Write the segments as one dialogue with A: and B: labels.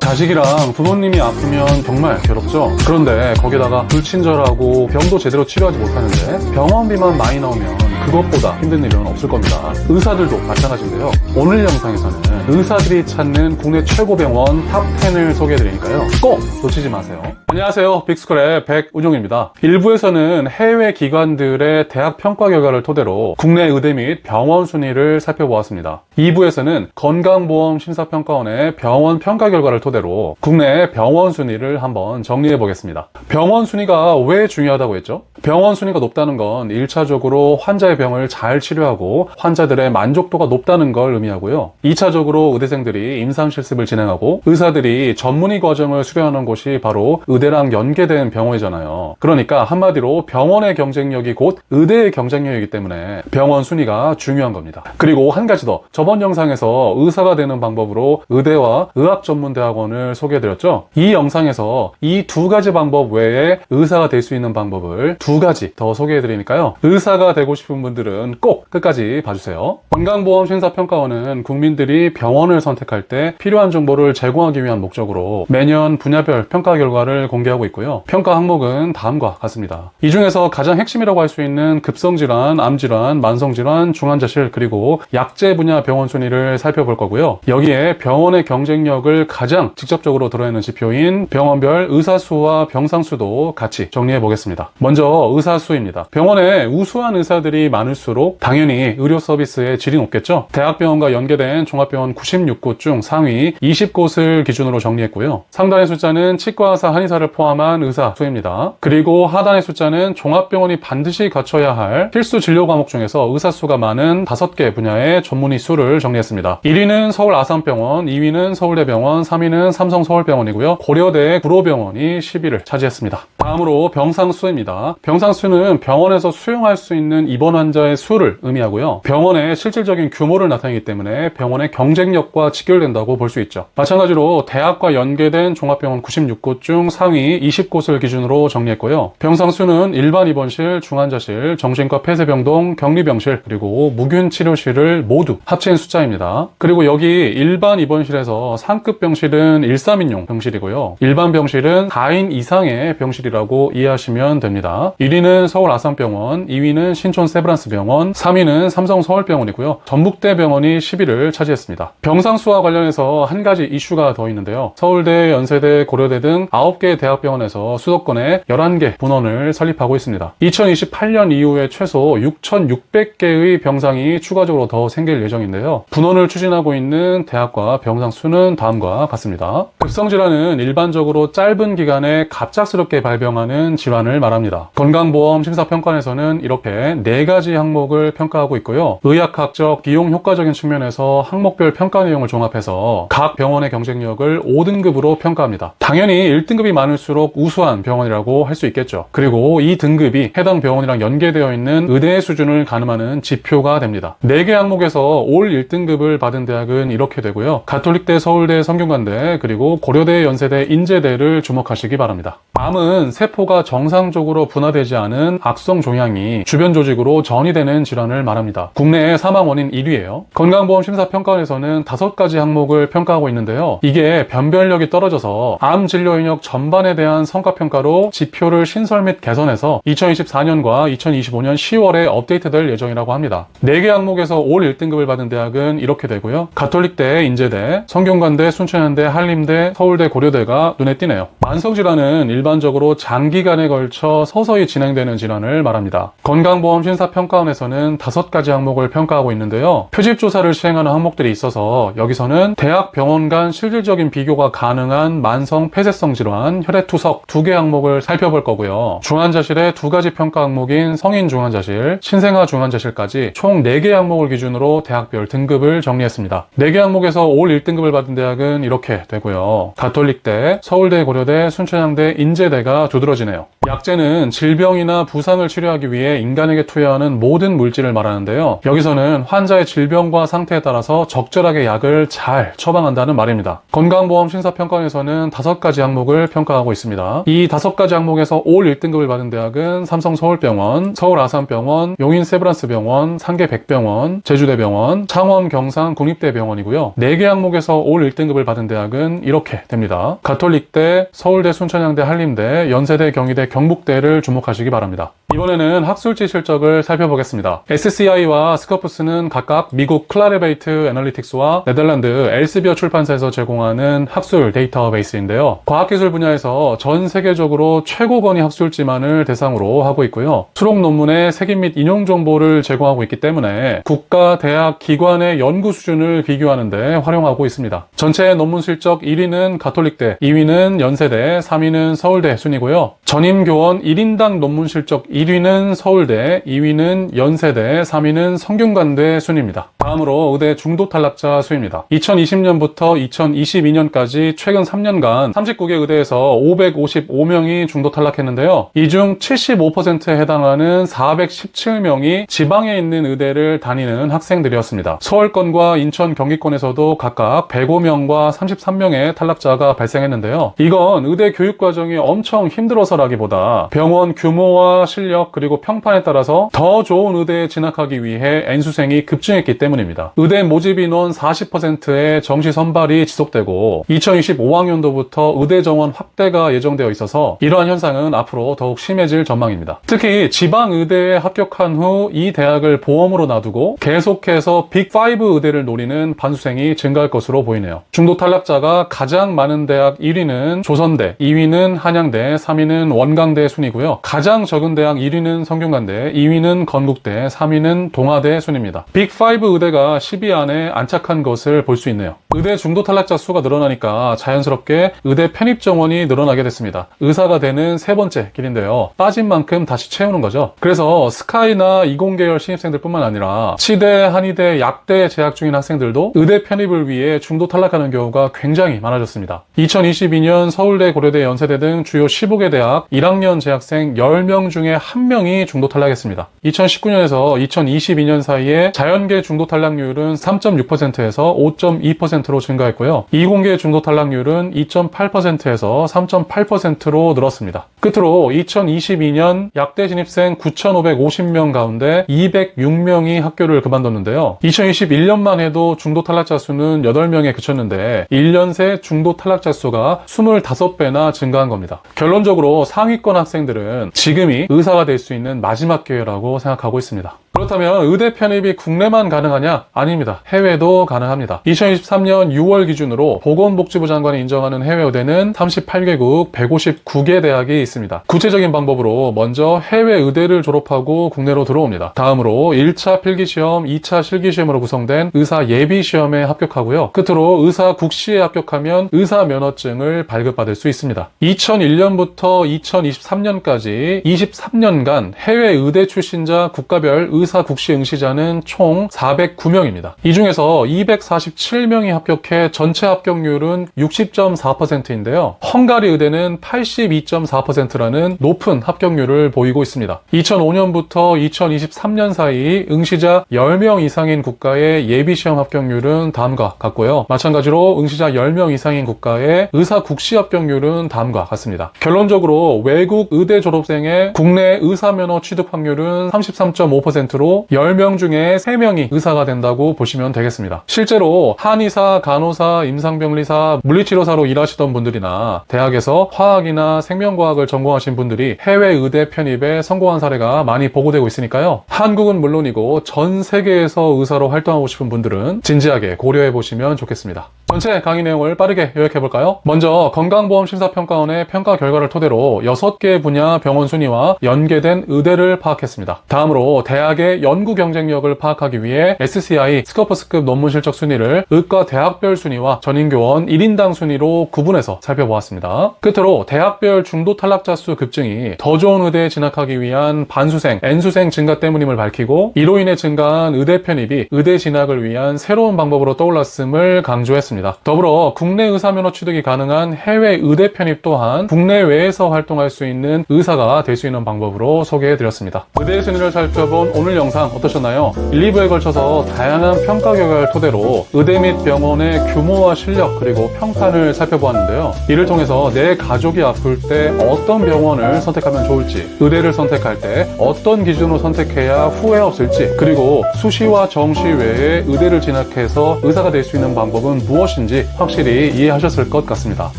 A: 자식이랑 부모님이 아프면 정말 괴롭죠. 그런데 거기다가 불친절하고 병도 제대로 치료하지 못하는데 병원비만 많이 나오면 그것보다 힘든 일은 없을 겁니다. 의사들도 마찬가지인데요. 오늘 영상에서는 의사들이 찾는 국내 최고 병원 탑10을 소개해드리니까요. 꼭 놓치지 마세요. 안녕하세요. 빅스쿨의 백우종입니다. 일부에서는 해외 기관들의 대학 평가 결과를 토대로 국내 의대 및 병원 순위를 살펴보았습니다. 2부에서는 건강보험 심사평가원의 병원 평가 결과를 토대로 국내 병원 순위를 한번 정리해 보겠습니다. 병원 순위가 왜 중요하다고 했죠? 병원 순위가 높다는 건 1차적으로 환자의 병을 잘 치료하고 환자들의 만족도가 높다는 걸 의미하고요. 2차적으로 의대생들이 임상 실습을 진행하고 의사들이 전문의 과정을 수료하는 곳이 바로 의대랑 연계된 병원이잖아요. 그러니까 한마디로 병원의 경쟁력이 곧 의대의 경쟁력이기 때문에 병원 순위가 중요한 겁니다. 그리고 한 가지 더 저번 영상에서 의사가 되는 방법으로 의대와 의학전문대학원을 소개해드렸죠. 이 영상에서 이 두 가지 방법 외에 의사가 될 수 있는 방법을 두 가지 더 소개해드리니까요. 의사가 되고 싶은 분들은 꼭 끝까지 봐주세요. 건강보험 심사평가원은 국민들이 병원을 선택할 때 필요한 정보를 제공하기 위한 목적으로 매년 분야별 평가 결과를 공개하고 있고요. 평가 항목은 다음과 같습니다. 이 중에서 가장 핵심이라고 할 수 있는 급성질환, 암질환, 만성질환, 중환자실 그리고 약제 분야 병원 순위를 살펴볼 거고요. 여기에 병원의 경쟁력을 가장 직접적으로 드러내는 지표인 병원별 의사수와 병상수도 같이 정리해 보겠습니다. 먼저 의사수입니다. 병원에 우수한 의사들이 많을수록 당연히 의료 서비스의 질이 높겠죠. 대학병원과 연계된 종합병원 96곳 중 상위 20곳을 기준으로 정리했고요. 상단의 숫자는 치과의사, 한의사를 포함한 의사 수입니다. 그리고 하단의 숫자는 종합병원이 반드시 갖춰야 할 필수 진료 과목 중에서 의사 수가 많은 5개 분야의 전문의 수를 정리했습니다. 1위는 서울 아산병원, 2위는 서울대병원, 3위는 삼성서울병원이고요. 고려대 구로병원이 10위를 차지했습니다. 다음으로 병상 수입니다. 병상 수는 병원에서 수용할 수 있는 입원 환 자의 수를 의미하고요. 병원의 실질적인 규모를 나타내기 때문에 병원의 경쟁력과 직결된다고 볼 수 있죠. 마찬가지로 대학과 연계된 종합병원 96곳 중 상위 20곳을 기준으로 정리했고요. 병상 수는 일반 입원실, 중환자실, 정신과 폐쇄병동, 격리병실, 그리고 무균 치료실을 모두 합친 숫자입니다. 그리고 여기 일반 입원실에서 상급 병실은 1, 3인용 병실이고요. 일반 병실은 4인 이상의 병실이라고 이해하시면 됩니다. 1위는 서울 아산병원, 2위는 신촌 세브 란스병원, 3위는 삼성 서울병원이고요. 전북대 병원이 10위를 차지했습니다. 병상 수와 관련해서 한 가지 이슈가 더 있는데요. 서울대, 연세대, 고려대 등 9개 대학병원에서 수도권에 11개 분원을 설립하고 있습니다. 2028년 이후에 최소 6,600개의 병상이 추가적으로 더 생길 예정인데요. 분원을 추진하고 있는 대학과 병상 수는 다음과 같습니다. 급성질환은 일반적으로 짧은 기간에 갑작스럽게 발병하는 질환을 말합니다. 건강보험 심사평가에서는 이렇게 네 가지 항목을 평가하고 있고요. 의학학적, 비용 효과적인 측면에서 항목별 평가 내용을 종합해서 각 병원의 경쟁력을 5등급으로 평가합니다. 당연히 1등급이 많을수록 우수한 병원이라고 할 수 있겠죠. 그리고 이 등급이 해당 병원이랑 연계되어 있는 의대의 수준을 가늠하는 지표가 됩니다. 4개 항목에서 올 1등급을 받은 대학은 이렇게 되고요. 가톨릭대, 서울대, 성균관대, 그리고 고려대, 연세대, 인제대를 주목하시기 바랍니다. 암은 세포가 정상적으로 분화되지 않은 악성 종양이 주변 조직으로 전이 되는 질환을 말합니다. 국내의 사망 원인 1위예요. 건강보험 심사평가원에서는 5가지 항목을 평가하고 있는데요. 이게 변별력이 떨어져서 암 진료 인력 전반에 대한 성과평가로 지표를 신설 및 개선해서 2024년과 2025년 10월에 업데이트될 예정이라고 합니다. 4개 항목에서 올 1등급을 받은 대학은 이렇게 되고요. 가톨릭대, 인제대, 성균관대, 순천향대, 한림대, 서울대, 고려대가 눈에 띄네요. 만성질환은 일반적으로 장기간에 걸쳐 서서히 진행되는 질환을 말합니다. 건강보험 심사평 가원에서는 5가지 항목을 평가하고 있는데요. 표집 조사를 시행하는 항목들이 있어서 여기서는 대학 병원 간 실질적인 비교가 가능한 만성 폐쇄성 질환, 혈액투석 두 개 항목을 살펴볼 거고요. 중환자실의 두 가지 평가 항목인 성인 중환자실, 신생아 중환자실까지 총 4개 항목을 기준으로 대학별 등급을 정리했습니다. 4개 항목에서 올 1등급을 받은 대학은 이렇게 되고요. 가톨릭대, 서울대, 고려대, 순천향대, 인제대가 두드러지네요. 약제는 질병이나 부상을 치료하기 위해 인간에게 투여하는 모든 물질을 말하는데요. 여기서는 환자의 질병과 상태에 따라서 적절하게 약을 잘 처방한다는 말입니다. 건강보험 심사평가원에서는 5가지 항목을 평가 평가하고 있습니다. 이 다섯 가지 항목에서 올 1등급을 받은 대학은 삼성서울병원, 서울아산병원, 용인세브란스병원, 상계백병원, 제주대병원, 창원 경상 국립대병원이고요. 4개 항목에서 올 1등급을 받은 대학은 이렇게 됩니다. 가톨릭대, 서울대 순천향대 한림대, 연세대 경희대 경북대를 주목하시기 바랍니다. 이번에는 학술지 실적을 살펴보겠습니다. SCI와 스커프스는 각각 미국 클라레베이트 애널리틱스와 네덜란드 엘스비어 출판사에서 제공하는 학술 데이터베이스인데요. 과학기술 분야에서 전 세계적으로 최고 권위 학술지만을 대상으로 하고 있고요. 수록 논문의 색인 및 인용 정보를 제공하고 있기 때문에 국가, 대학, 기관의 연구 수준을 비교하는데 활용하고 있습니다. 전체 논문 실적 1위는 가톨릭대, 2위는 연세대, 3위는 서울대 순이고요. 전임 교원 1인당 논문 실적 1위는 서울대, 2위는 연세대, 3위는 성균관대 순입니다. 다음으로 의대 중도 탈락자 수입니다. 2020년부터 2022년까지 최근 3년간 39개 의대에서 555명이 중도 탈락했는데요. 이 중 75%에 해당하는 417명이 지방에 있는 의대를 다니는 학생들이었습니다. 서울권과 인천 경기권에서도 각각 105명과 33명의 탈락자가 발생했는데요. 이건 의대 교육 과정이 엄청 힘들어서라기보다 병원 규모와 실력 그리고 평판에 따라서 더 좋은 의대에 진학하기 위해 N수생이 급증했기 때문입니다. 의대 모집 인원 40%의 정시 선발이 지속되고 2025학년도부터 의대 정원 확대가 예정되어 있어서 이러한 현상은 앞으로 더욱 심해질 전망입니다. 특히 지방 의대에 합격한 후 이 대학을 보험으로 놔두고 계속해서 빅5 의대를 노리는 반수생이 증가할 것으로 보이네요. 중도 탈락자가 가장 많은 대학 1위는 조선대, 2위는 한양대, 3위는 원광대 순이고요. 가장 적은 대학 1위는 성균관대, 2위는 건국대, 3위는 동아대 순입니다. 빅5 의대 가 10위 안에 안착한 것을 볼 수 있네요. 의대 중도 탈락자 수가 늘어나니까 자연스럽게 의대 편입 정원이 늘어나게 됐습니다. 의사가 되는 세 번째 길인데요. 빠진 만큼 다시 채우는 거죠. 그래서 스카이나 이공계열 신입생들뿐만 아니라 치대, 한의대, 약대 재학 중인 학생들도 의대 편입을 위해 중도 탈락하는 경우가 굉장히 많아졌습니다. 2022년 서울대, 고려대, 연세대 등 주요 15개 대학 1학년 재학생 10명 중에 1명이 중도 탈락했습니다. 2019년에서 2022년 사이에 자연계 중도 탈락률은 3.6%에서 5.2%로 증가했고요. 이공계 중도 탈락률은 2.8%에서 3.8%로 늘었습니다. 끝으로 2022년 약대 진입생 9,550명 가운데 206명이 학교를 그만뒀는데요. 2021년만 해도 중도 탈락자 수는 8명에 그쳤는데 1년 새 중도 탈락자 수가 25배나 증가한 겁니다. 결론적으로 상위권 학생들은 지금이 의사가 될 수 있는 마지막 기회라고 생각하고 있습니다. 그렇다면 의대 편입이 국내만 가능하냐? 아닙니다. 해외도 가능합니다. 2023년 6월 기준으로 보건복지부 장관이 인정하는 해외 의대는 38개국 159개 대학이 있습니다. 구체적인 방법으로 먼저 해외 의대를 졸업하고 국내로 들어옵니다. 다음으로 1차 필기시험, 2차 실기시험으로 구성된 의사 예비시험에 합격하고요. 끝으로 의사 국시에 합격하면 의사 면허증을 발급받을 수 있습니다. 2001년부터 2023년까지 23년간 해외 의대 출신자 국가별 의사 국시 응시자는 총 409명입니다. 이 중에서 247명이 합격해 전체 합격률은 60.4%인데요. 헝가리 의대는 82.4%라는 높은 합격률을 보이고 있습니다. 2005년부터 2023년 사이 응시자 10명 이상인 국가의 예비시험 합격률은 다음과 같고요. 마찬가지로 응시자 10명 이상인 국가의 의사 국시 합격률은 다음과 같습니다. 결론적으로 외국 의대 졸업생의 국내 의사 면허 취득 확률은 33.5%로 10명 중에 3명이 의사가 된다고 보시면 되겠습니다. 실제로 한의사, 간호사, 임상병리사, 물리치료사로 일하시던 분들이나 대학에서 화학이나 생명과학을 전공하신 분들이 해외 의대 편입에 성공한 사례가 많이 보고되고 있으니까요. 한국은 물론이고 전 세계에서 의사로 활동하고 싶은 분들은 진지하게 고려해 보시면 좋겠습니다. 전체 강의 내용을 빠르게 요약해 볼까요? 먼저 건강보험심사평가원의 평가 결과를 토대로 6개 분야 병원 순위와 연계된 의대를 파악했습니다. 다음으로 대학의 연구 경쟁력을 파악하기 위해 SCI 스커퍼스급 논문 실적 순위를 의과 대학별 순위와 전인교원 1인당 순위로 구분해서 살펴보았습니다. 끝으로 대학별 중도 탈락자 수 급증이 더 좋은 의대에 진학하기 위한 반수생, N수생 증가 때문임을 밝히고 이로 인해 증가한 의대 편입이 의대 진학을 위한 새로운 방법으로 떠올랐음을 강조했습니다. 있습니다. 더불어 국내 의사 면허 취득이 가능한 해외 의대 편입 또한 국내외에서 활동할 수 있는 의사가 될 수 있는 방법으로 소개해 드렸습니다. 의대의 순위를 살펴본 오늘 영상 어떠셨나요? 1, 2부에 걸쳐서 다양한 평가 결과를 토대로 의대 및 병원의 규모와 실력 그리고 평판을 살펴보았는데요. 이를 통해서 내 가족이 아플 때 어떤 병원을 선택하면 좋을지, 의대를 선택할 때 어떤 기준으로 선택해야 후회 없을지, 그리고 수시와 정시 외에 의대를 진학해서 의사가 될 수 있는 방법은 무엇 인지 확실히 이해하셨을 것 같습니다.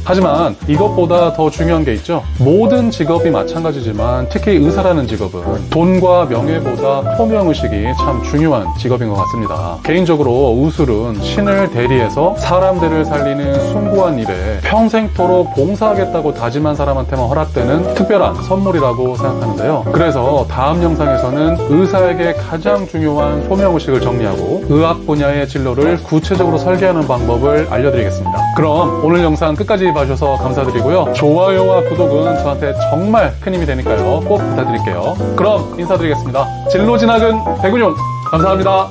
A: 하지만 이것보다 더 중요한 게 있죠. 모든 직업이 마찬가지지만 특히 의사라는 직업은 돈과 명예보다 포명의식이 참 중요한 직업인 것 같습니다. 개인적으로 의술은 신을 대리해서 사람들을 살리는 숭고한 일에 평생토록 봉사하겠다고 다짐한 사람한테만 허락되는 특별한 선물이라고 생각하는데요. 그래서 다음 영상에서는 의사에게 가장 중요한 소명의식을 정리하고 의학 분야의 진로를 구체적으로 설계하는 방법을 알려드리겠습니다. 그럼 오늘 영상 끝까지 봐주셔서 감사드리고요. 좋아요와 구독은 저한테 정말 큰 힘이 되니까요. 꼭 부탁드릴게요. 그럼 인사드리겠습니다. 진로 진학은 백운용 감사합니다.